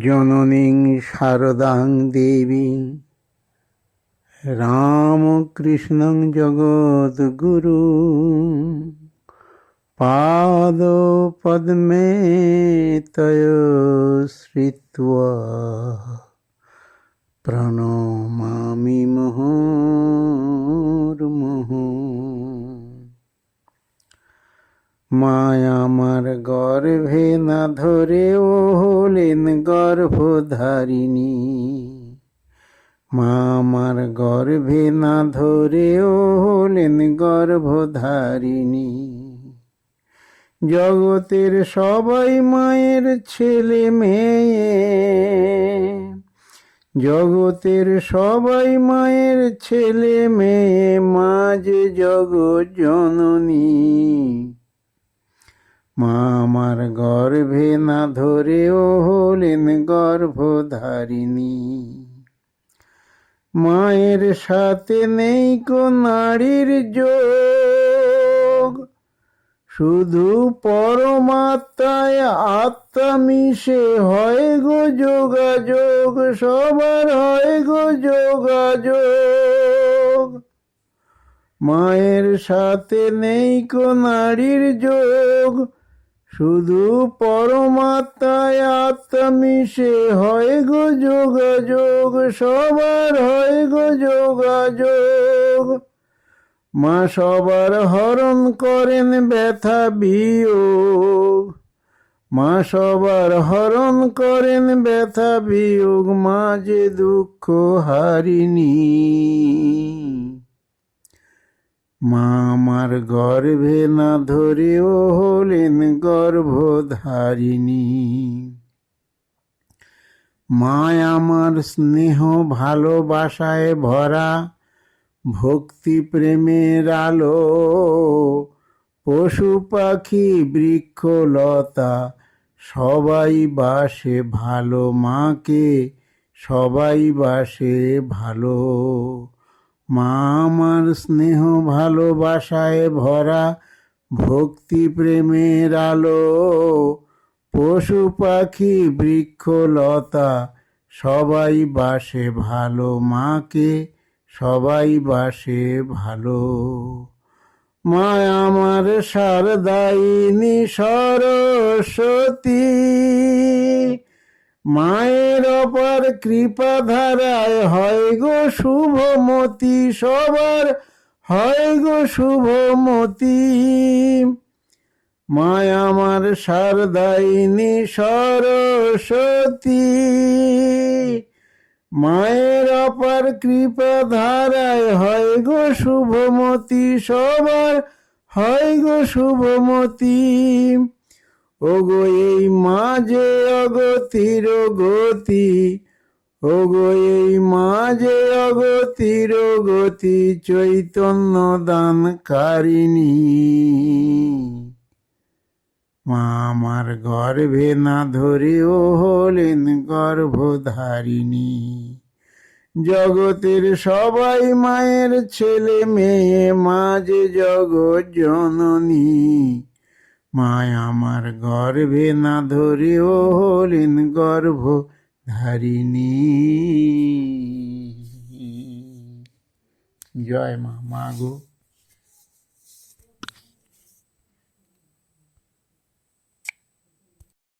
জননীং শারদাং দেবী। রামকৃষ্ণং জগদ্গুরু। পাদপদ্মে তয় শ্রিত্বা। প্রণমামি মুহুর্মুহু মায়া আমার গর্ভে না ধরে ও হলেন গর্ভধারিণী। মা আমার গর্ভে না ধরে ও হলেন গর্ভধারিণী। জগতের সবাই মায়ের ছেলে মেয়ে। জগতের সবাই মায়ের ছেলে মেয়ে মাঝ জগৎ জননী মা আমার গর্ভে না ধরে ও হলেন গর্ভধারিণী। মায়ের সাথে নেই কো নারীর যোগ। শুধু পরমাত্মায় আত্মা মিশে হয় গো যোগাযোগ, সবার হয় গো যোগাযোগ। মায়ের সাথে নেই কো নারীর যোগ। শুধু পরমাত্মায় আত্মা মিশে হয় গো যোগাযোগ, সবার হয় গো যোগাযোগ। মা সবার হরণ করেন ব্যথা বিয়োগ। মা সবার হরণ করেন ব্যথা বিয়োগ, মা যে দুঃখ হারিনি। মা আমার গর্ভে না ধরেও হলেন গর্ভধারিণী। মা আমার স্নেহ ভালোবাসায় ভরা ভক্তি প্রেমের আলো, পশু পাখি বৃক্ষলতা সবাই বাসে ভালো, মাকে সবাই বাসে ভালো। মা আমার স্নেহ ভালোবাসায় ভরা ভক্তি প্রেমের আলো, পশু পাখি বৃক্ষলতা সবাই বাসে ভালো। মাকে সবাই বাসে ভালো। মা আমার শারদাইনী সরস্বতী মায়ের অপার কৃপা ধারায় হয় গো শুভমতি, সবার হয় গো শুভমতি। মায় আমার শারদাইনী সরস্বতী। মায়ের অপার কৃপা ধারায় হয় গো শুভমতি, সবার হয় গো শুভমতি। ওগো, এই মাঝে অগতির গতি। ওগো, এই মাঝে অগতির গতি, চৈতন্য দান কারিণী মা আমার গর্ভে না ধরেও হলেন গর্ভধারিণী। জগতের সবাই মায়ের ছেলে মেয়ে, মাঝে জগৎ জননী। মায় আমার গর্ভে না ধরেও হলেন গর্ভ ধারিণী জয় মা মা গো।